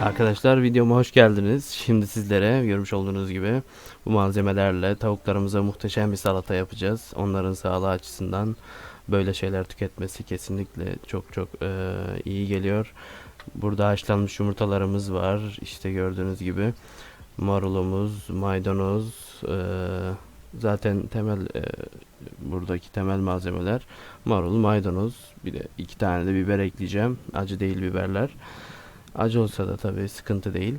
Arkadaşlar videoma hoş geldiniz. Şimdi sizlere görmüş olduğunuz gibi bu malzemelerle tavuklarımıza muhteşem bir salata yapacağız. Onların sağlığı açısından böyle şeyler tüketmesi kesinlikle çok çok eee, iyi geliyor. Burada haşlanmış yumurtalarımız var. İşte gördüğünüz gibi marulumuz, maydanoz, eee, zaten temel eee, buradaki temel malzemeler marul, maydanoz, bir de iki tane de biber ekleyeceğim. Acı değil biberler. Acı olsa da tabii sıkıntı değil.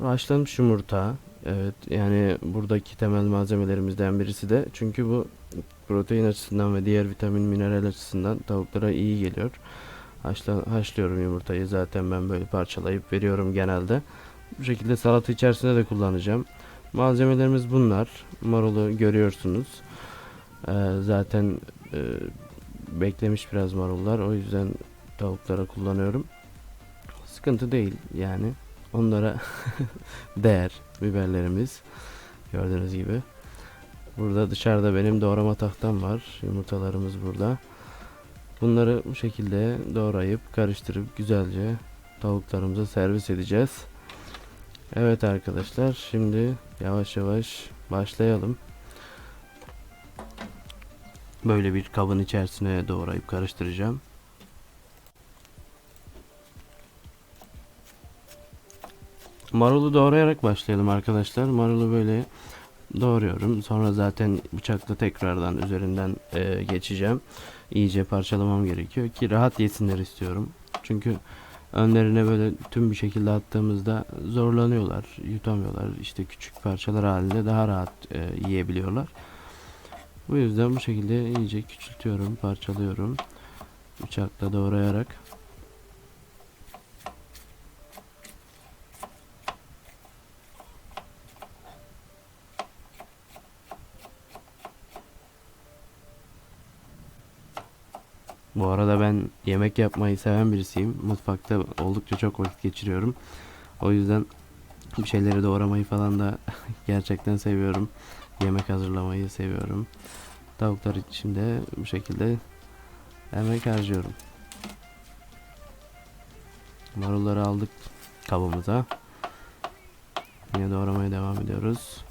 Haşlanmış yumurta. Evet yani buradaki temel malzemelerimizden birisi de çünkü bu protein açısından ve diğer vitamin mineral açısından tavuklara iyi geliyor. Haşla, haşlıyorum yumurtayı zaten ben böyle parçalayıp veriyorum genelde. Bu şekilde salata içerisinde de kullanacağım. Malzemelerimiz bunlar. Marulu görüyorsunuz. Ee, zaten e, beklemiş biraz marullar. O yüzden tavuklara kullanıyorum. Sıkıntı değil yani. Onlara değer biberlerimiz. Gördüğünüz gibi. Burada dışarıda benim doğrama tahtam var. Yumurtalarımız burada. Bunları bu şekilde doğrayıp karıştırıp güzelce tavuklarımıza servis edeceğiz. Evet arkadaşlar şimdi yavaş yavaş başlayalım. Böyle bir kabın içerisine doğrayıp karıştıracağım. Marulu doğrayarak başlayalım arkadaşlar. Marulu böyle doğruyorum. Sonra zaten bıçakla tekrardan üzerinden e, geçeceğim. İyice parçalamam gerekiyor ki rahat yesinler istiyorum. Çünkü önlerine böyle tüm bir şekilde attığımızda zorlanıyorlar, yutamıyorlar. İşte küçük parçalar halinde daha rahat e, yiyebiliyorlar. Bu yüzden bu şekilde iyice küçültüyorum, parçalıyorum. Bıçakla doğrayarak. Bu arada ben yemek yapmayı seven birisiyim. Mutfakta oldukça çok vakit geçiriyorum. O yüzden bir şeyleri doğramayı falan da gerçekten seviyorum. Yemek hazırlamayı seviyorum. Tavuklar için de bu şekilde emek harcıyorum. Marulları aldık kabımıza. Yine doğramaya devam ediyoruz.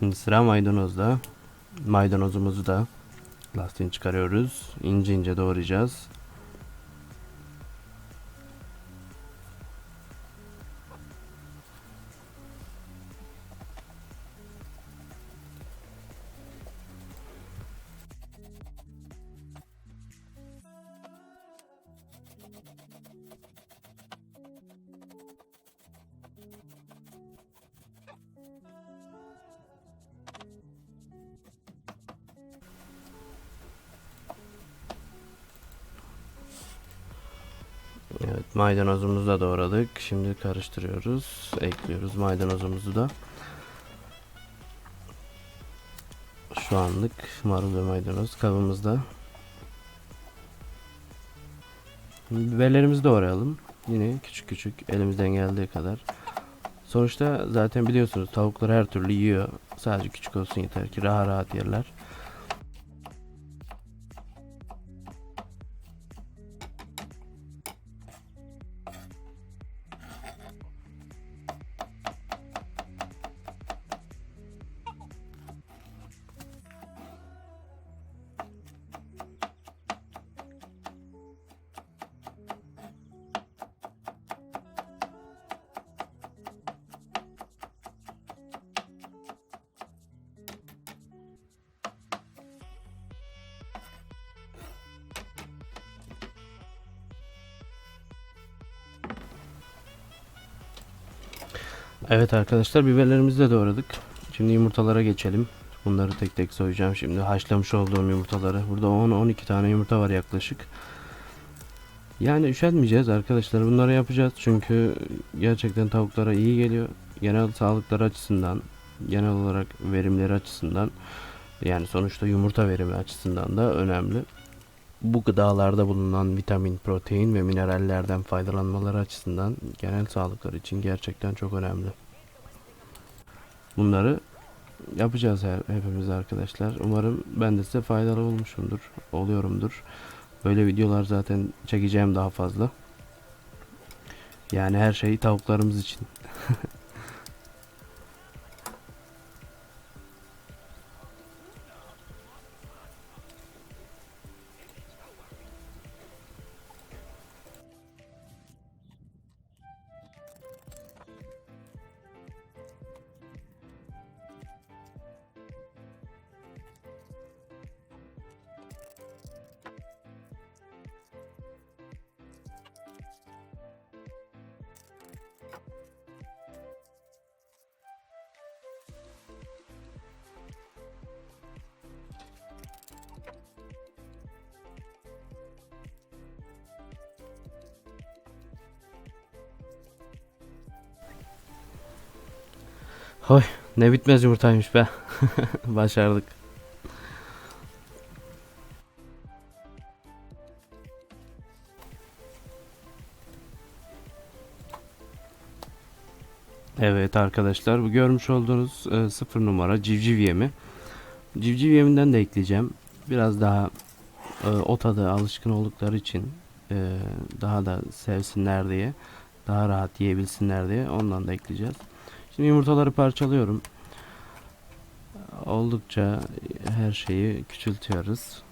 Şimdi sıra maydanozda. Maydanozumuzu da lastiğini çıkarıyoruz. İnce ince doğrayacağız. Maydanozumuzu da doğradık. Şimdi karıştırıyoruz. Ekliyoruz maydanozumuzu da. soğanlık, marul ve maydanoz kabımızda. Biberlerimizi doğrayalım. Yine küçük küçük elimizden geldiği kadar. Sonuçta zaten biliyorsunuz tavuklar her türlü yiyor. Sadece küçük olsun yeter ki rahat rahat yerler. Evet arkadaşlar biberlerimizi de doğradık. Şimdi yumurtalara geçelim. Bunları tek tek soyacağım şimdi. Haşlamış olduğum yumurtaları. Burada 10-12 tane yumurta var yaklaşık. Yani üşenmeyeceğiz arkadaşlar. Bunları yapacağız. Çünkü gerçekten tavuklara iyi geliyor. Genel sağlıkları açısından, genel olarak verimleri açısından yani sonuçta yumurta verimi açısından da önemli. Bu gıdalarda bulunan vitamin, protein ve minerallerden faydalanmaları açısından genel sağlıkları için gerçekten çok önemli. Bunları yapacağız her, hepimiz arkadaşlar. Umarım ben de size faydalı olmuşumdur, oluyorumdur. Böyle videolar zaten çekeceğim daha fazla. Yani her şey tavuklarımız için. Hoy ne bitmez yumurtaymış be. Başardık. Evet arkadaşlar bu görmüş olduğunuz e, sıfır numara civciv yemi. Civciv yeminden de ekleyeceğim. Biraz daha e, o tadı alışkın oldukları için e, daha da sevsinler diye daha rahat yiyebilsinler diye ondan da ekleyeceğiz. Şimdi yumurtaları parçalıyorum. Oldukça her şeyi küçültüyoruz.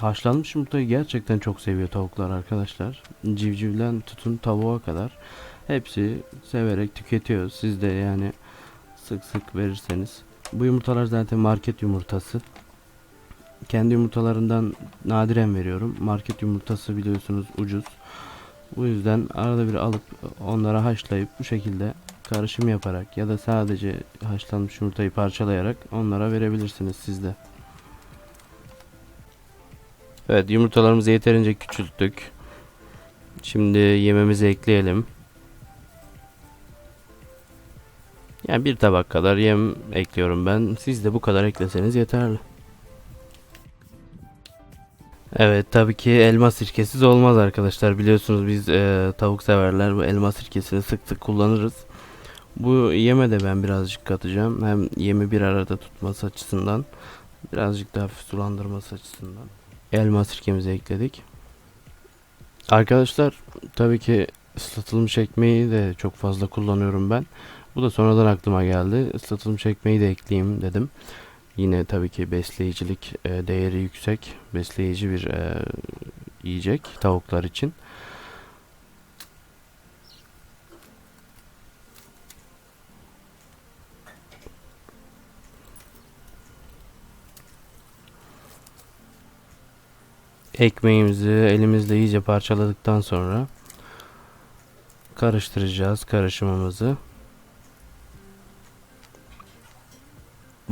Haşlanmış yumurtayı gerçekten çok seviyor tavuklar arkadaşlar. Civcivden tutun tavuğa kadar hepsi severek tüketiyor. Siz de yani sık sık verirseniz. Bu yumurtalar zaten market yumurtası. Kendi yumurtalarından nadiren veriyorum. Market yumurtası biliyorsunuz ucuz. Bu yüzden arada bir alıp onlara haşlayıp bu şekilde karışım yaparak ya da sadece haşlanmış yumurtayı parçalayarak onlara verebilirsiniz siz de. Evet yumurtalarımızı yeterince küçülttük. Şimdi yememizi ekleyelim. Yani bir tabak kadar yem ekliyorum ben. Siz de bu kadar ekleseniz yeterli. Evet tabii ki elma sirkesiz olmaz arkadaşlar. Biliyorsunuz biz e, tavuk severler bu elma sirkesini sık sık kullanırız. Bu yeme de ben birazcık katacağım. Hem yemi bir arada tutması açısından birazcık daha hafif sulandırması açısından. Elma sirkemizi ekledik. Arkadaşlar tabii ki ıslatılmış ekmeği de çok fazla kullanıyorum ben. Bu da sonradan aklıma geldi. Islatılmış ekmeği de ekleyeyim dedim. Yine tabii ki besleyicilik e, değeri yüksek, besleyici bir e, yiyecek tavuklar için. Ekmeğimizi elimizle iyice parçaladıktan sonra karıştıracağız karışımımızı.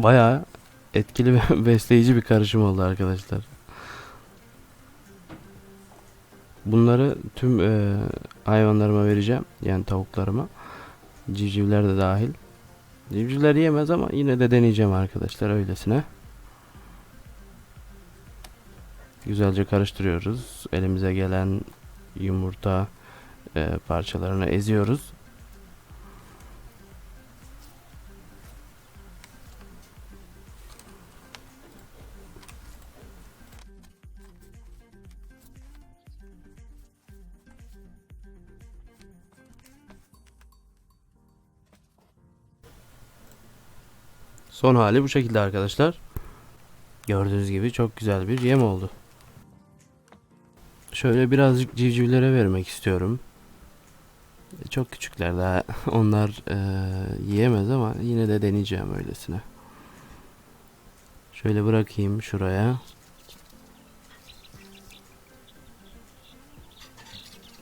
Bayağı etkili ve besleyici bir karışım oldu arkadaşlar. Bunları tüm e, hayvanlarıma vereceğim. Yani tavuklarıma. Civcivler de dahil. Civcivler yemez ama yine de deneyeceğim arkadaşlar öylesine. Güzelce karıştırıyoruz. Elimize gelen yumurta e, parçalarını eziyoruz. Son hali bu şekilde arkadaşlar. Gördüğünüz gibi çok güzel bir yem oldu. Şöyle birazcık civcivlere vermek istiyorum. E, Çok küçükler daha onlar e, yiyemez ama yine de deneyeceğim öylesine. Şöyle bırakayım şuraya.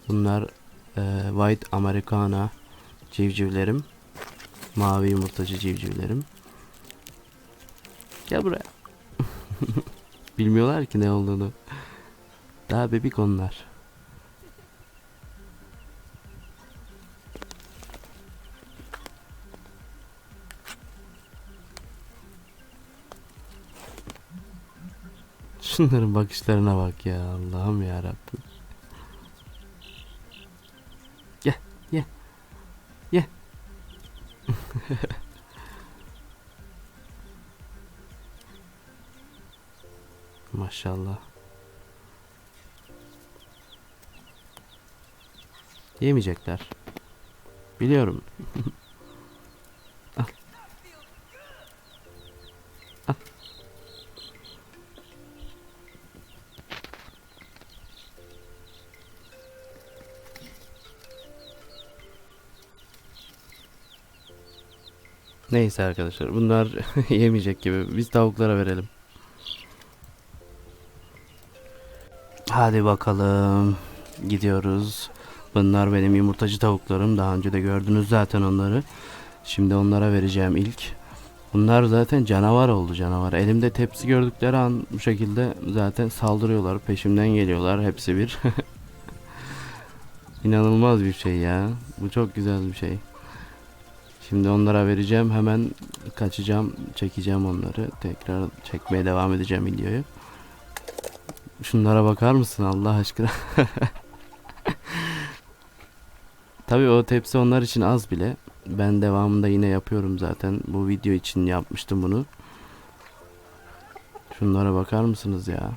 Bunlar e, White Americana civcivlerim. Mavi yumurtacı civcivlerim. Gel buraya. Bilmiyorlar ki ne olduğunu. Daha bebek onlar. Şunların bakışlarına bak ya Allah'ım ya Rabbim. Yemeyecekler. Biliyorum. Al. Al. Neyse arkadaşlar bunlar yemeyecek gibi. Biz tavuklara verelim. Hadi bakalım. Gidiyoruz. Bunlar benim yumurtacı tavuklarım. Daha önce de gördünüz zaten onları. Şimdi onlara vereceğim ilk. Bunlar zaten canavar oldu canavar. Elimde tepsi gördükleri an bu şekilde zaten saldırıyorlar. Peşimden geliyorlar. Hepsi bir. İnanılmaz bir şey ya. Bu çok güzel bir şey. Şimdi onlara vereceğim. Hemen kaçacağım. Çekeceğim onları. Tekrar çekmeye devam edeceğim videoyu. Şunlara bakar mısın Allah aşkına? Tabii o tepsi onlar için az bile. Ben devamında yine yapıyorum zaten. Bu video için yapmıştım bunu. Şunlara bakar mısınız ya?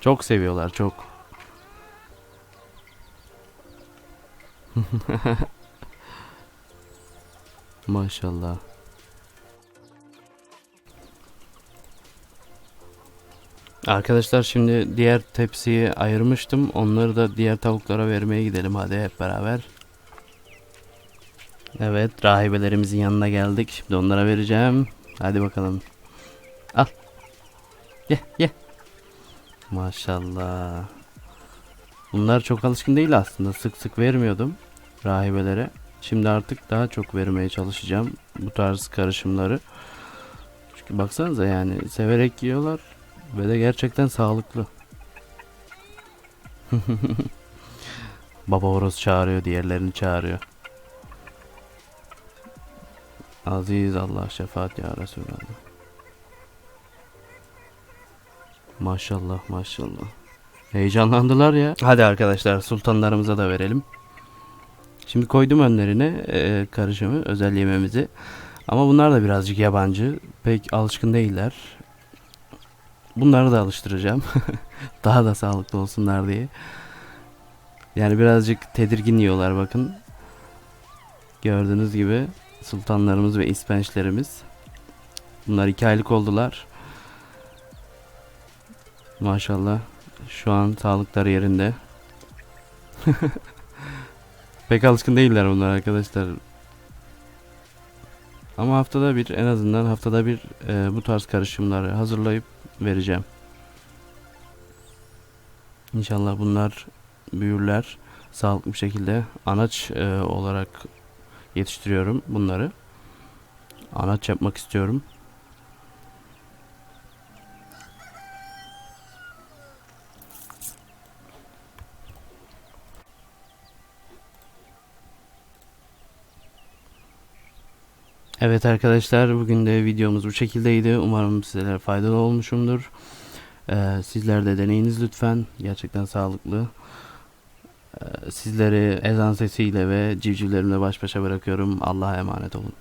Çok seviyorlar çok. Maşallah. Arkadaşlar şimdi diğer tepsiyi ayırmıştım. Onları da diğer tavuklara vermeye gidelim hadi hep beraber. Evet rahibelerimizin yanına geldik. Şimdi onlara vereceğim. Hadi bakalım. Al. Ye ye. Maşallah. Bunlar çok alışkın değil aslında. Sık sık vermiyordum rahibelere. Şimdi artık daha çok vermeye çalışacağım bu tarz karışımları. Çünkü baksanıza yani severek yiyorlar. Ve de gerçekten sağlıklı. Baba horoz çağırıyor, diğerlerini çağırıyor. Aziz Allah şefaat ya Resulallah. Maşallah maşallah. Heyecanlandılar ya. Hadi arkadaşlar sultanlarımıza da verelim. Şimdi koydum önlerine e, karışımı, özel yememizi. Ama bunlar da birazcık yabancı. Pek alışkın değiller. Bunları da alıştıracağım. Daha da sağlıklı olsunlar diye. Yani birazcık tedirgin yiyorlar bakın. Gördüğünüz gibi sultanlarımız ve ispençlerimiz. Bunlar iki aylık oldular. Maşallah. Şu an sağlıkları yerinde. Pek alışkın değiller bunlar arkadaşlar. Ama haftada bir en azından haftada bir e, bu tarz karışımları hazırlayıp vereceğim. İnşallah bunlar büyürler sağlıklı bir şekilde anaç e, olarak yetiştiriyorum bunları. Anaç yapmak istiyorum. Evet arkadaşlar bugün de videomuz bu şekildeydi. Umarım sizlere faydalı olmuşumdur. Ee, sizler de deneyiniz lütfen. Gerçekten sağlıklı. Ee, sizleri ezan sesiyle ve civcivlerimle baş başa bırakıyorum. Allah'a emanet olun.